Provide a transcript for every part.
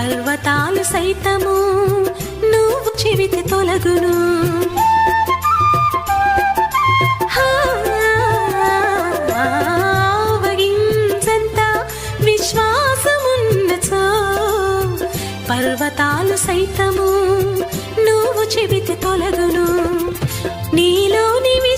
పర్వతాలు సైతము నువ్వు చెవితి తొలగును. పర్వతాలు సైతము నువ్వు చెబితే తొలగును. నీలోని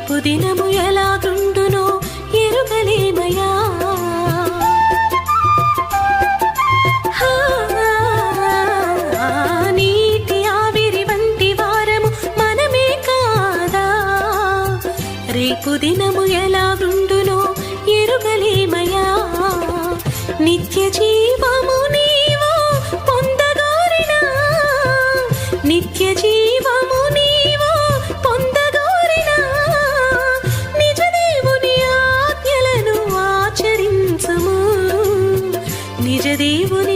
రేపు దినము ఎలా తుండునో ఎరుగలేమయా దేవుని